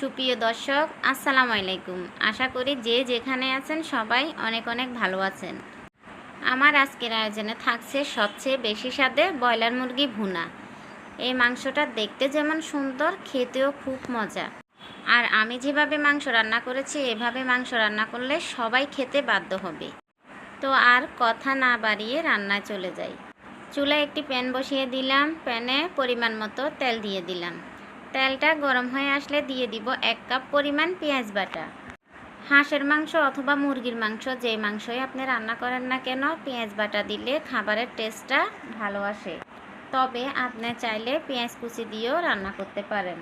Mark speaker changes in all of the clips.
Speaker 1: সুপ্রিয় দর্শক, আসসালামু আলাইকুম। আশা করি যে যেখানে আছেন সবাই অনেক অনেক ভালো আছেন। আমার আজকের আয়োজনে থাকছে সবচেয়ে বেশি স্বাদে ব্রয়লার মুরগি ভুনা। এই মাংসটা দেখতে যেমন সুন্দর, খেতেও খুব মজা। আর আমি যেভাবে মাংস রান্না করেছি, এভাবে মাংস রান্না করলে সবাই খেতে বাধ্য হবে। তো আর কথা না বাড়িয়ে রান্নায় চলে যাই। চুলায় একটি প্যান বসিয়ে দিলাম, প্যানে পরিমাণ মতো তেল দিয়ে দিলাম। তেলটা গরম হয়ে আসলে দিয়ে দিব এক কাপ পরিমাণ পেঁয়াজ বাটা। হাঁসের মাংস অথবা মুরগির মাংস যে মাংসই আপনি রান্না করেন না কেন, পেঁয়াজ বাটা দিলে খাবারের টেস্টটা ভালো আসে। তবে আপনি চাইলে পেঁয়াজ কুচি দিয়েও রান্না করতে পারেন।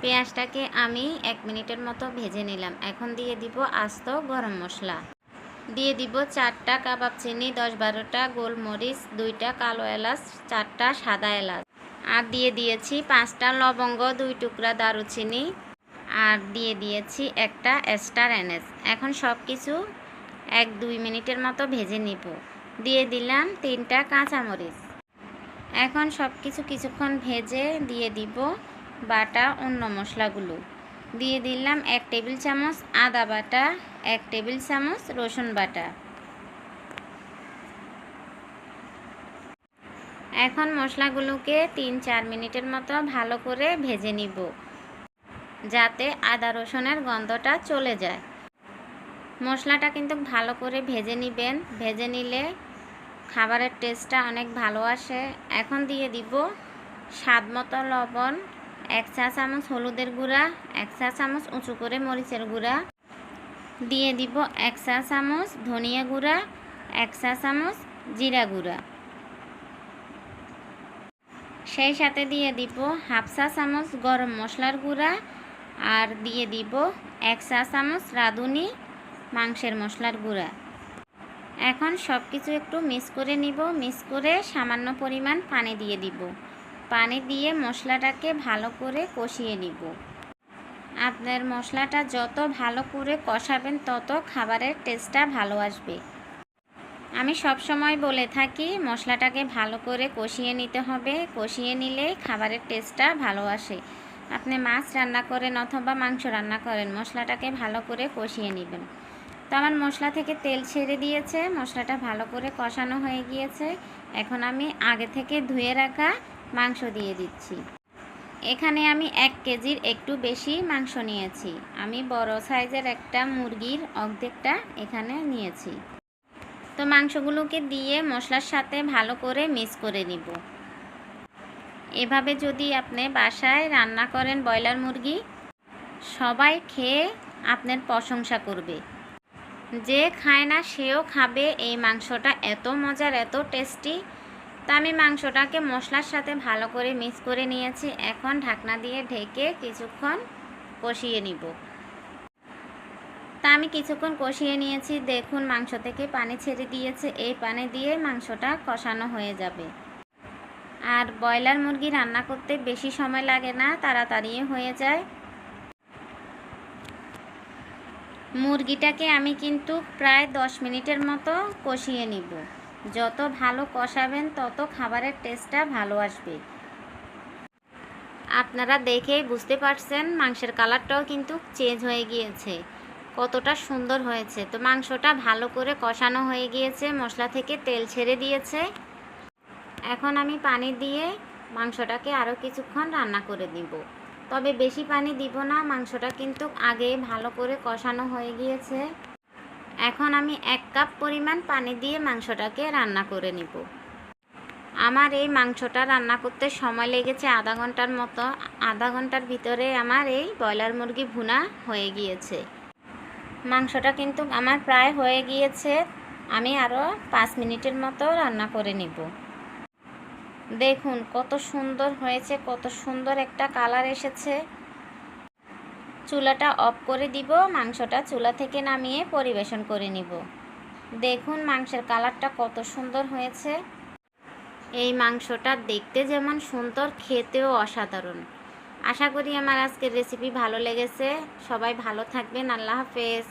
Speaker 1: পেঁয়াজটাকে আমি এক মিনিটের মতো ভেজে নিলাম। এখন দিয়ে দিব আস্ত গরম মশলা। দিয়ে দিব চারটা কাবাব চিনি, দশ বারোটা গোলমরিচ, দুইটা কালো এলাচ, চারটা সাদা এলাচ। আর দিয়ে দিয়েছি পাঁচটা লবঙ্গ, দুই টুকরা দারুচিনি আর দিয়ে দিয়েছি একটা স্টার এনেস এখন সব কিছু এক দুই মিনিটের মতো ভেজে নিব। দিয়ে দিলাম তিনটা কাঁচামরিচ। এখন সব কিছু কিছুক্ষণ ভেজে দিয়ে দিব বাটা অন্য মশলাগুলো। দিয়ে দিলাম এক টেবিল চামচ আদা বাটা, এক টেবিল চামচ রসুন বাটা। এখন মশলাগুলোকে তিন চার মিনিটের মতো ভালো করে ভেজে নিব, যাতে আদা রসুনের গন্ধটা চলে যায়। মশলাটা কিন্তু ভালো করে ভেজে নিবেন। ভেজে নিলে খাবারের টেস্টটা অনেক ভালো আসে। এখন দিয়ে দিব স্বাদ মতো লবণ, এক চা চামচ হলুদের গুঁড়া, এক চা চামচ উঁচু করে মরিচের গুঁড়া। দিয়ে দিব এক চা চামচ ধনিয়া গুঁড়া, এক চা চামচ জিরা গুঁড়া। সেই সাথে দিয়ে দিব হাফ চা চামচ গরম মশলার গুঁড়া আর দিয়ে দিব এক চা চামচ রাঁধুনি মাংসের মশলার গুঁড়া। এখন সব কিছু একটু মিক্স করে নিব, মিক্স করে সামান্য পরিমাণ পানি দিয়ে দিব। পানি দিয়ে মশলাটাকে ভালো করে কষিয়ে নিব। আপনার মশলাটা যত ভালো করে কষাবেন, তত খাবারের টেস্টটা ভালো আসবে। আমি সব সময় বলে থাকি, মশলাটাকে ভালো করে কষিয়ে নিতে হবে। কষিয়ে নিলে খাবারের টেস্টটা ভালো আসে। আপনি মাছ রান্না করেন অথবা মাংস রান্না করেন, মশলাটাকে ভালো করে কষিয়ে নেবেন। তো আমার মশলা থেকে তেল ছেড়ে দিয়েছে, মশলাটা ভালো করে কষানো হয়ে গিয়েছে। এখন আমি আগে থেকে ধুয়ে রাখা মাংস দিয়ে দিচ্ছি। এখানে আমি এক কেজির একটু বেশি মাংস নিয়েছি। আমি বড় সাইজের একটা মুরগির অর্ধেকটা এখানে নিয়েছি। তো মাংসগুলোকে দিয়ে মশলার সাথে ভালো করে মিক্স করে নিব। এভাবে যদি আপনি বাসায় রান্না করেন ব্রয়লার মুরগি, সবাই খেয়ে আপনার প্রশংসা করবে। যে খায় না, সেও খাবে। এই মাংসটা এত মজার, এত টেস্টি। তা আমি মাংসটাকে মশলার সাথে ভালো করে মিক্স করে নিয়েছি। এখন ঢাকনা দিয়ে ঢেকে কিছুক্ষণ কষিয়ে নিব। তা আমি কিছুক্ষণ কষিয়ে নিয়েছি। দেখুন, মাংস থেকে পানি ছেড়ে দিয়েছে। এই পানি দিয়ে মাংসটা কষানো হয়ে যাবে। আর ব্রয়লার মুরগি রান্না করতে বেশি সময় লাগে না, তাড়াতাড়ি হয়ে যায়। মুরগিটাকে আমি কিন্তু প্রায় দশ মিনিটের মতো কষিয়ে নিব। যত ভালো কষাবেন, তত খাবারের টেস্টটা ভালো আসবে। আপনারা দেখেই বুঝতে পারছেন, মাংসের কালারটাও কিন্তু চেঞ্জ হয়ে গিয়েছে। কতটা সুন্দর হয়েছে। তো মাংসটা ভালো করে কষানো হয়ে গিয়েছে, মশলা থেকে তেল ছেড়ে দিয়েছে। এখন আমি পানি দিয়ে মাংসটাকে আরও কিছুক্ষণ রান্না করে দিব তবে বেশি পানি দিব না, মাংসটা কিন্তু আগে ভালো করে কষানো হয়ে গিয়েছে। এখন আমি এক কাপ পরিমাণ পানি দিয়ে মাংসটাকে রান্না করে নিব। আমার এই মাংসটা রান্না করতে সময় লেগেছে আধা ঘণ্টার মতো। আধা ঘণ্টার ভিতরে আমার এই ব্রয়লার মুরগি ভুনা হয়ে গিয়েছে। মাংসটা কিন্তু আমার প্রায় হয়ে গিয়েছে। আমি আরও পাঁচ মিনিটের মতো রান্না করে নিব। দেখুন, কত সুন্দর হয়েছে, কত সুন্দর একটা কালার এসেছে। চুলাটা অফ করে দিব, মাংসটা চুলা থেকে নামিয়ে পরিবেশন করে নিব। দেখুন, মাংসের কালারটা কত সুন্দর হয়েছে। এই মাংসটা দেখতে যেমন সুন্দর, খেতেও অসাধারণ। আশা করি আমার আজকের রেসিপি ভালো লেগেছে। সবাই ভালো থাকবেন। আল্লাহ হাফেজ।